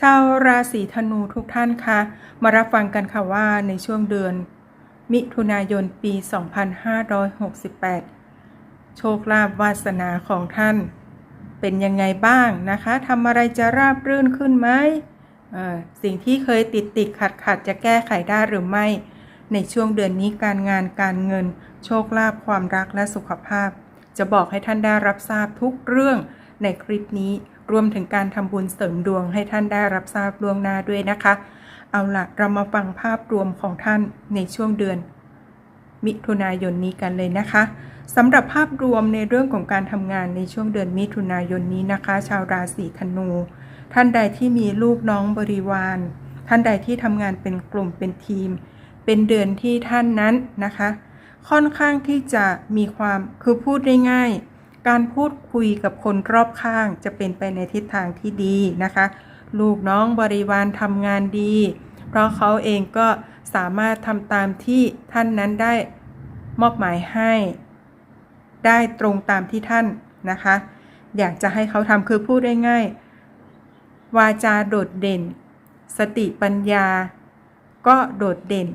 ชาวราศีธนูทุกท่านคะมารับฟังกันค่ะว่าในช่วงเดือน มิถุนายนปี 2568 โชคลาภวาสนาของท่าน เป็นยังไงบ้างนะคะทำอะไรจะราบรื่นขึ้นไหมสิ่งที่เคยติดติดขัดขัดจะแก้ไขได้หรือไม่ ในช่วงเดือนนี้การงานการเงิน โชคลาภความรักและสุขภาพ จะบอกให้ท่านได้รับทราบทุกเรื่องในคลิปนี้ รวมถึงการทำบุญเสริมดวงให้ท่านได้รับทราบล่วงหน้าด้วยนะคะ เอาล่ะเรามาฟังภาพรวมของท่านในช่วงเดือน มิถุนายนนี้กันเลยนะคะสำหรับภาพรวมในเรื่องของการทำงานในช่วงเดือนมิถุนายนนี้นะคะ ชาวราศีธนู ท่านใดที่มีลูกน้องบริวาร ท่านใดที่ทำงานเป็นกลุ่มเป็นทีม เป็นเดือนที่ท่านนั้นนะคะ ค่อนข้างที่จะมีความคือพูดได้ง่าย การพูดคุยกับคนรอบข้างจะเป็นไปในทิศทางที่ดีนะคะ ลูกน้องบริวารทำงานดี เพราะเขาเองก็สามารถทำตามที่ท่านนั้นได้มอบหมายให้ ได้ตรงตามที่ท่านนะคะ อยากจะให้เขาทำคือพูดได้ง่าย วาจาโดดเด่น สติปัญญา ก็โดดเด่น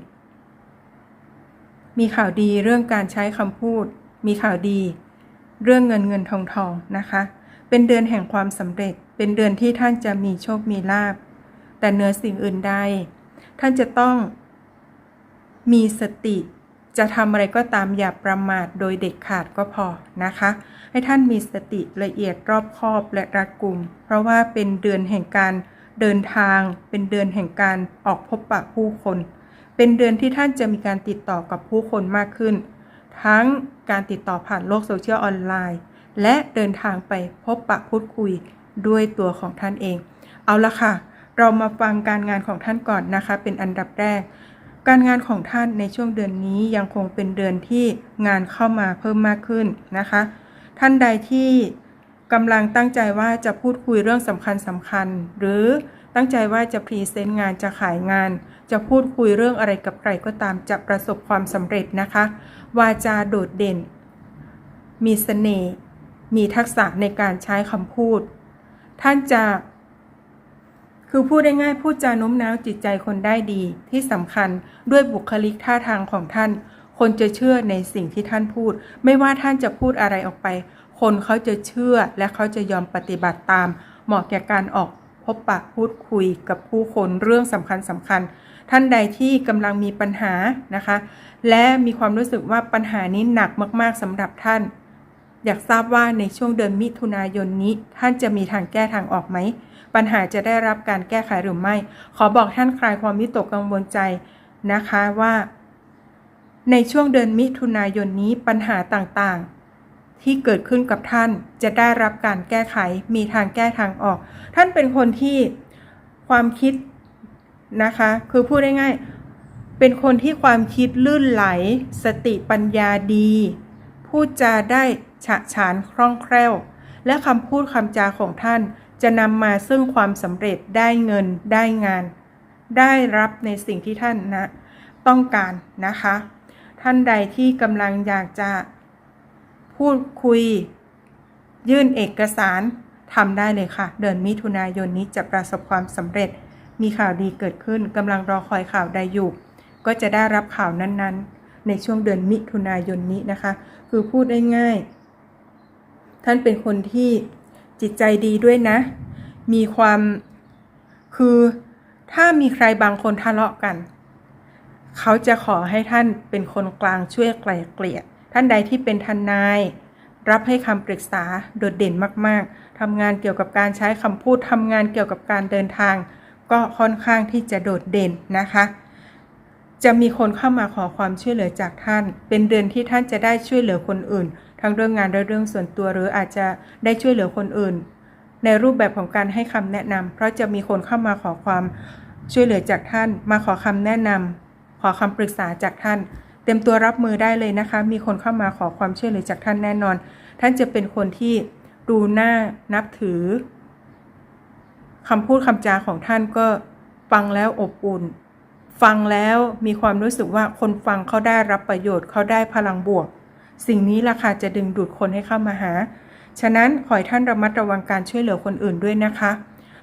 มีข่าวดีเรื่องการใช้คำพูด มีข่าวดี เรื่องเงินเงินทองทองนะคะ เป็นเดือนแห่งความสำเร็จ เป็นเดือนที่ท่านจะมีโชคมีลาภแต่เหนือสิ่งอื่นใด ท่านจะต้องมีสติ จะทำอะไรก็ตามอย่าประมาทโดยเด็ดขาดก็พอนะคะ ให้ท่านมีสติละเอียดรอบคอบและรัดกุม เพราะว่าเป็นเดือนแห่งการเดินทาง เป็นเดือนแห่งการออกพบปะผู้คน เป็นเดือนที่ท่านจะมีการติดต่อกับผู้คนมากขึ้น ทั้งการติดต่อผ่านโลกโซเชียลออนไลน์ และเดินทางไปพบปะพูดคุยด้วยตัวของท่านเอง เอาละค่ะ เรามาฟังการงานของท่านก่อนนะคะ เป็นอันดับแรก การงานของท่านในช่วงเดือนนี้ยังคงเป็นเดือนที่งานเข้ามาเพิ่มมากขึ้นนะคะ ท่านใดที่ กำลังตั้งใจว่าจะพูดคุยเรื่องสำคัญสำคัญ หรือตั้งใจว่าจะพรีเซนต์งานจะขายงาน จะพูดคุยเรื่องอะไรกับใครก็ตามจะประสบความสำเร็จนะคะ วาจาโดดเด่น มีเสน่ห์มีทักษะในการใช้คำพูด ท่านจะ คือพูดได้ง่ายพูดจาโน้มน้าวจิตใจคนได้ดี ที่สำคัญด้วยบุคลิกท่าทางของท่าน คนจะเชื่อในสิ่งที่ท่านพูด ไม่ว่าท่านจะพูดอะไรออกไป คนเขาจะเชื่อและเขาจะยอมปฏิบัติตาม เหมาะแก่การออกพบปะพูดคุยกับผู้คนเรื่องสำคัญสำคัญ ท่านใดที่กำลังมีปัญหานะคะ และมีความรู้สึกว่าปัญหานี้หนักมากๆสำหรับท่าน อยากทราบว่าในช่วงเดือนมิถุนายนนี้ ท่านจะมีทางแก้ทางออกไหม ปัญหาจะได้รับการแก้ไขหรือไม่ ขอบอกท่านคลายความวิตกกังวลใจนะคะว่า ในช่วงเดือนมิถุนายนนี้ปัญหาต่างๆ ที่เกิดขึ้นกับท่านจะได้รับการแก้ไขมีทางแก้ทางออก ท่านเป็นคนที่ความคิดนะคะ คือพูดง่ายๆเป็นคนที่ความคิดลื่นไหล สติปัญญาดี พูดจาได้ฉะฉานคล่องแคล่ว และคำพูดคำจาของท่านจะนำมาซึ่งความสำเร็จได้เงินได้งาน ได้รับในสิ่งที่ท่านนะต้องการนะคะ ท่านใดที่กำลังอยากจะ พูดคุย ยื่นเอกสารทำได้เลยค่ะ เดือนมิถุนายนนี้จะประสบความสำเร็จ มีข่าวดีเกิดขึ้นกำลังรอคอยข่าวใดอยู่ ก็จะได้รับข่าวนั้นๆ ในช่วงเดือนมิถุนายนนี้นะคะ คือพูดได้ง่าย ท่านเป็นคนที่จิตใจดีด้วยนะ มีความคือถ้ามีใครบางคนทะเลาะกัน เขาจะขอให้ท่านเป็นคนกลางช่วยไกล่เกลี่ย ท่านใดที่เป็นทนาย รับให้คำปรึกษาโดดเด่นมาก ๆทำงานเกี่ยวกับการใช้คำพูดทำงานเกี่ยวกับการเดินทาง ก็ค่อนข้างที่จะโดดเด่นนะคะ จะมีคนเข้ามาขอความช่วยเหลือจากท่าน เป็นเดือนที่ท่านจะได้ช่วยเหลือคนอื่น ทั้งเรื่องงานและเรื่องส่วนตัวหรืออาจจะได้ช่วยเหลือคนอื่น ในรูปแบบของการให้คำแนะนำเพราะจะมีคนเข้ามาขอความช่วยเหลือจากท่าน มาขอคำแนะนำขอคำปรึกษาจากท่าน เต็มตัวรับมือได้เลยนะคะ มีคนเข้ามาขอความช่วยเหลือจากท่านแน่นอน ท่านจะเป็นคนที่ดูหน้านับถือคำพูดคำจาของท่านก็ฟังแล้วอบอุ่น ฟังแล้วมีความรู้สึกว่าคนฟังเขาได้รับประโยชน์เขาได้พลังบวก สิ่งนี้ล่ะค่ะจะดึงดูดคนให้เข้ามาหา ฉะนั้นขอให้ท่านระมัดระวังการช่วยเหลือคนอื่นด้วยนะคะ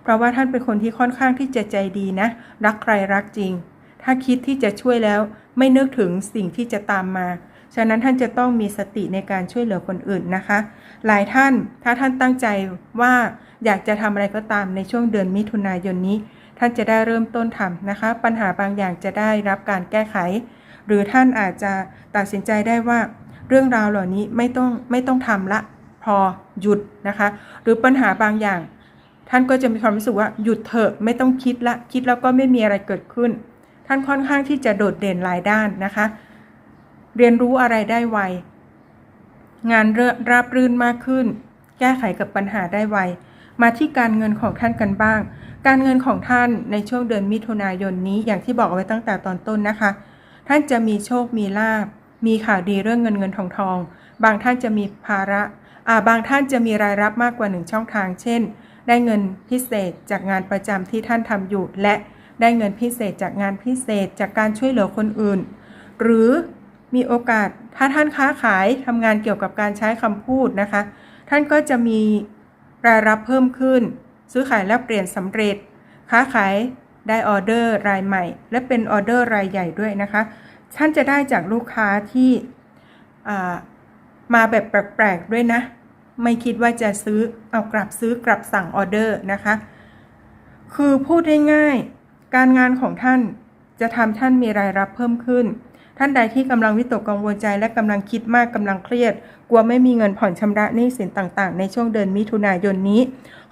เพราะว่าท่านเป็นคนที่ค่อนข้างที่จะใจดีนะ รักใครรักจริง ถ้าคิดที่จะช่วยแล้วไม่นึกถึงสิ่งที่จะตามมา ฉะนั้นท่านจะต้องมีสติในการช่วยเหลือคนอื่นนะคะ หลายท่านถ้าท่านตั้งใจว่าอยากจะทำอะไรก็ตามในช่วงเดือนมิถุนายนนี้ ท่านจะได้เริ่มต้นทำนะคะ ปัญหาบางอย่างจะได้รับการแก้ไข หรือท่านอาจจะตัดสินใจได้ว่า เรื่องราวเหล่านี้ไม่ต้องไม่ต้องทำละพอหยุดนะคะ หรือปัญหาบางอย่าง ท่านก็จะมีความรู้สึกว่าหยุดเถอะไม่ต้องคิดละคิดแล้วก็ไม่มีอะไรเกิดขึ้น ท่านค่อนข้างที่จะโดดเด่นหลายด้านนะคะ เรียนรู้อะไรได้ไว งานราบรื่นมากขึ้น แก้ไขกับปัญหาได้ไว มาที่การเงินของท่านกันบ้าง การเงินของท่านในช่วงเดือนมิถุนายนนี้อย่างที่บอกเอาไว้ตั้งแต่ตอนต้นนะคะ ท่านจะมีโชคมีลาบ มีข่าวดีเรื่องเงินเงินทองทอง บางท่านจะมีภาระอาบางท่านจะมีรายรับมากกว่าหนึ่งช่องทาง เช่น ได้เงินพิเศษจากงานประจำที่ท่านทำอยู่ และ ได้เงินพิเศษจากงานพิเศษจากการช่วยเหลือคนอื่น หรือมีโอกาสถ้าท่านค้าขายทำงานเกี่ยวกับการใช้คำพูดนะคะ ท่านก็จะมีรายรับเพิ่มขึ้น ซื้อขายแลกเปลี่ยนสำเร็จ ค้าขายได้ออเดอร์รายใหม่ และเป็นออเดอร์รายใหญ่ด้วยนะคะ ท่านจะได้จากลูกค้าที่มาแบบแปลกๆด้วยนะ ไม่คิดว่าจะซื้อเอากลับซื้อกลับสั่งออเดอร์นะคะ คือพูดง่าย การงานของท่านจะทำท่านมีรายรับเพิ่มขึ้น ท่านใดที่กำลังวิตกกังวลใจและกำลังคิดมากกำลังเครียด กลัวไม่มีเงินผ่อนชำระหนี้สินต่างๆ ในช่วงเดือนมิถุนายนนี้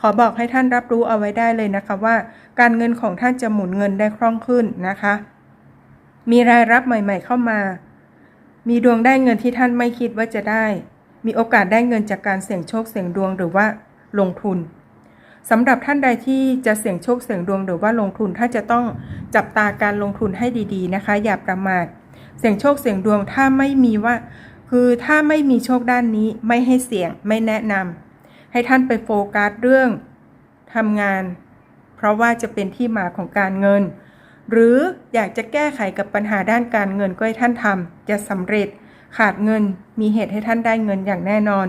ขอบอกให้ท่านรับรู้เอาไว้ได้เลยนะคะว่า การเงินของท่านจะหมุนเงินได้คล่องขึ้นนะคะ มีรายรับใหม่ ๆ เข้ามา มีดวงได้เงินที่ท่านไม่คิดว่าจะได้ มีโอกาสได้เงินจากการเสี่ยงโชคเสี่ยงดวงหรือว่าลงทุน สำหรับท่านใดที่จะเสี่ยงโชคเสี่ยงดวงหรือว่าลงทุนถ้าจะต้องจับตาการลงทุนให้ดีๆนะคะ อย่าประมาทเสี่ยงโชคเสี่ยงดวงถ้าไม่มีว่า คือถ้าไม่มีโชคด้านนี้ไม่ให้เสี่ยงไม่แนะนำให้ท่านไปโฟกัสเรื่องทำงาน เพราะว่าจะเป็นที่มาของการเงิน หรืออยากจะแก้ไขกับปัญหาด้านการเงินก็ให้ท่านทำจะสำเร็จขาดเงินมีเหตุให้ท่านได้เงินอย่างแน่นอน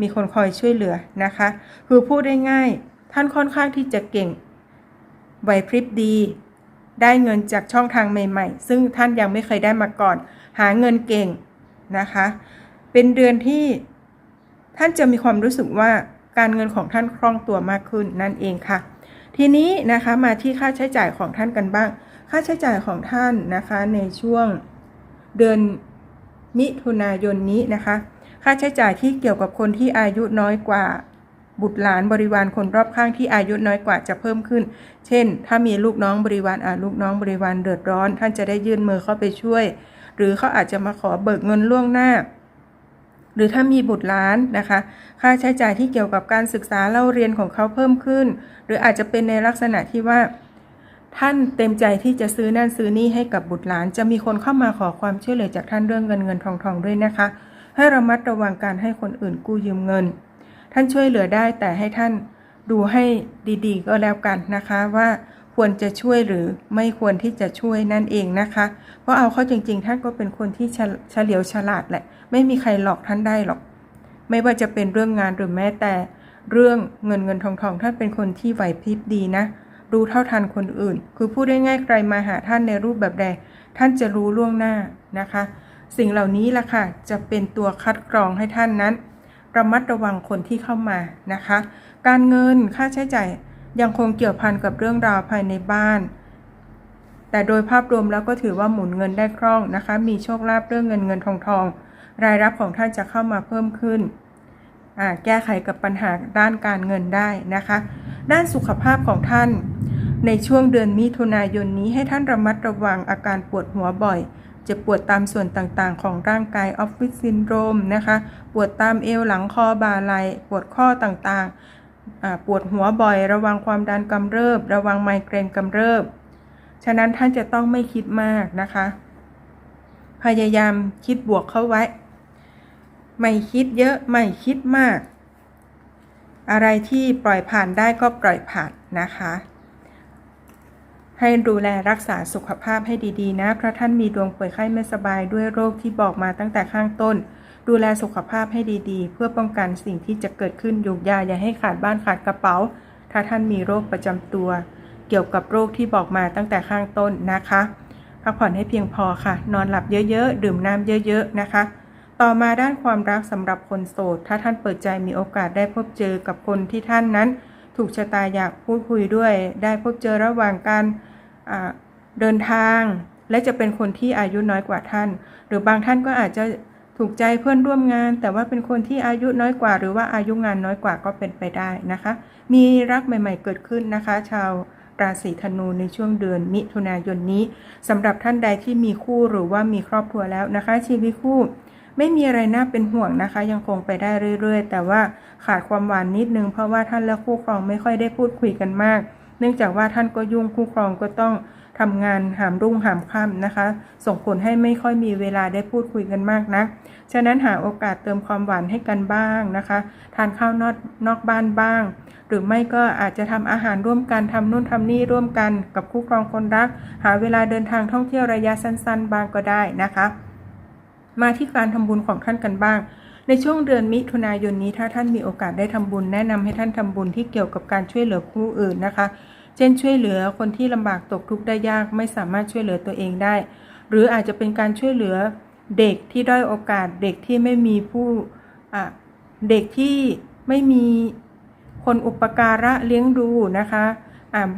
มีคนคอยช่วยเหลือนะคะ คือพูดได้ง่าย ท่านค่อนข้างที่จะเก่งไหวพริบดี ได้เงินจากช่องทางใหม่ ๆ ซึ่งท่านยังไม่เคยได้มาก่อน หาเงินเก่งนะคะ เป็นเดือนที่ท่านจะมีความรู้สึกว่าการเงินของท่านคล่องตัวมากขึ้นนั่นเองค่ะ ทีนี้นะคะมาที่ค่าใช้จ่ายของท่านกันบ้าง ค่าใช้จ่ายของท่านนะคะในช่วงเดือนมิถุนายนนี้นะคะ ค่าใช้จ่ายที่เกี่ยวกับคนที่อายุน้อยกว่า บุตรหลานบริวารคนรอบข้างที่อายุน้อยกว่าจะเพิ่มขึ้น เช่น ถ้ามีลูกน้องบริวารอาลูกน้องบริวารเดือดร้อน ท่านจะได้ยื่นมือเข้าไปช่วย หรือเขาอาจจะมาขอเบิกเงินล่วงหน้า หรือถ้ามีบุตรหลานนะคะ ค่าใช้จ่ายที่เกี่ยวกับการศึกษาเล่าเรียนของเขาเพิ่มขึ้น หรืออาจจะเป็นในลักษณะที่ว่า ท่านเต็มใจที่จะซื้อนั่นซื้อนี่ให้กับบุตรหลาน จะมีคนเข้ามาขอความช่วยเหลือจากท่านเรื่องเงินเงินทองทองด้วยนะคะ ให้ระมัดระวังการให้คนอื่นกู้ยืมเงิน ท่านช่วยเหลือได้แต่ให้ท่านดูให้ดีๆ ก็แล้วกันนะคะว่าควรจะช่วยหรือไม่ควรที่จะช่วยนั่นเองนะคะ เพราะเอาเข้าจริง ๆ ท่านก็เป็นคนที่เฉลียวฉลาดแหละ ไม่มีใครหลอกท่านได้หรอก ไม่ว่าจะเป็นเรื่องงานหรือแม้แต่ เรื่องเงินเงินทองทองท่านเป็นคนที่ไหวพริบดีนะ รู้เท่าทันคนอื่น คือพูดได้ง่ายใครมาหาท่านในรูปแบบใด ท่านจะรู้ล่วงหน้านะคะ สิ่งเหล่านี้ล่ะค่ะจะเป็นตัวคัดกรองให้ท่านนั้น ระมัดระวังคนที่เข้ามานะคะ การเงินค่าใช้จ่ายยังคงเกี่ยวพันกับเรื่องราวภายในบ้าน แต่โดยภาพรวมแล้วก็ถือว่าหมุนเงินได้คล่องนะคะ มีโชคลาภเรื่องเงินเงินทองทองรายรับของท่านจะเข้ามาเพิ่มขึ้น แก้ไขกับปัญหาด้านการเงินได้นะคะ ด้านสุขภาพของท่าน ในช่วงเดือนมิถุนายนนี้ให้ท่านระมัดระวังอาการปวดหัวบ่อย จะปวดตามส่วนต่างๆ ของร่างกายออฟฟิศซินโดรมนะคะ ปวดตามเอวหลังคอบ่าไหล่ปวดข้อต่างๆ ปวดหัวบ่อย ระวังความดันกำเริบ ระวังไมเกรนกำเริบ ฉะนั้นท่านจะต้องไม่คิดมากนะคะ พยายามคิดบวกเข้าไว้ ไม่คิดเยอะไม่คิดมาก อะไรที่ปล่อยผ่านได้ก็ปล่อยผ่านนะคะ ให้ดูแลรักษาสุขภาพให้ดีๆ นะ เพราะท่านมีดวงป่วยไข้ไม่สบายด้วยโรคที่บอกมาตั้งแต่ข้างต้น ดูแลสุขภาพให้ดีๆ เพื่อป้องกันสิ่งที่จะเกิดขึ้นยุกยาอย่าให้ขาดบ้านขาดกระเป๋า ถ้าท่านมีโรคประจำตัว เกี่ยวกับโรคที่บอกมาตั้งแต่ข้างต้นนะคะ พักผ่อนให้เพียงพอค่ะ นอนหลับเยอะๆ ดื่มน้ำเยอะๆ นะคะ ต่อมาด้านความรักสำหรับคนโสด ถ้าท่านเปิดใจมีโอกาสได้พบเจอกับคนที่ท่านนั้น ถูกชะตาอยากพูดคุยด้วย ได้พบเจอระหว่างการ เดินทาง และจะเป็นคนที่อายุน้อยกว่าท่าน หรือบางท่านก็อาจจะถูกใจเพื่อนร่วมงาน แต่ว่าเป็นคนที่อายุน้อยกว่า หรือว่าอายุงานน้อยกว่าก็เป็นไปได้นะคะ มีรักใหม่ ๆ เกิดขึ้นนะคะ ชาวราศีธนูในช่วงเดือนมิถุนายนนี้สำหรับท่านใดที่มีคู่หรือว่ามีครอบครัวแล้วนะคะ ชีวิตคู่ไม่มีอะไรน่าเป็นห่วงนะคะ ยังคงไปได้เรื่อยๆ แต่ว่าขาดความหวานนิดนึงเพราะว่าท่านและคู่ครองไม่ค่อยได้พูดคุยกันมาก นื่องจากว่าท่านก็ยุ่งคู่ครองก็ต้องทำงานหามรุ่งหามค่ำนะคะ ส่งผลให้ไม่ค่อยมีเวลาได้พูดคุยกันมากนะฉะนั้นหาโอกาสเติมความหวานให้กันบ้างนะคะ ทานข้าวนอกนอกบ้านบ้าง หรือไม่ก็อาจจะทำอาหารร่วมกันทำนู่นทำนี่ร่วมกันกับคู่ครองคนรัก หาเวลาเดินทางท่องเที่ยวระยะสั้น ๆ บ้างก็ได้นะคะ มาที่การทำบุญของท่านกันบ้าง ในช่วงเดือนมิถุนายนนี้ถ้าท่านมีโอกาสได้ทำบุญ แนะนำให้ท่านทำบุญที่เกี่ยวกับการช่วยเหลือผู้อื่นนะคะ เช่นช่วยเหลือคนที่ลำบากตกทุกข์ได้ยากไม่สามารถช่วยเหลือตัวเองได้ หรืออาจจะเป็นการช่วยเหลือเด็กที่ด้อยโอกาสเด็กที่ไม่มีผู้เด็กที่ไม่มีคนอุปการะเลี้ยงดูนะคะ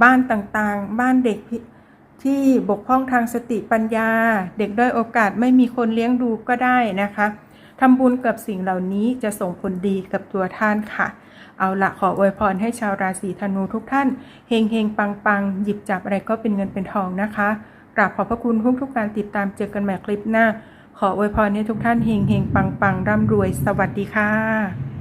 บ้านต่างๆ บ้านเด็กที่บกพร่องทางสติปัญญา เด็กด้อยโอกาสไม่มีคนเลี้ยงดูก็ได้นะคะ ทำบุญกับสิ่งเหล่านี้จะส่งผลดีกับตัวท่านค่ะ เอาละขออวยพรให้ชาวราศีธนูทุกท่านเฮงเฮงปังปังหยิบจับอะไรก็เป็นเงินเป็นทองนะคะกราบขอบพระคุณทุกทุกการติดตามเจอกันใหม่คลิปหน้า ขออวยพรให้ทุกท่านเฮงเฮงปังปังร่ำรวย สวัสดีค่ะ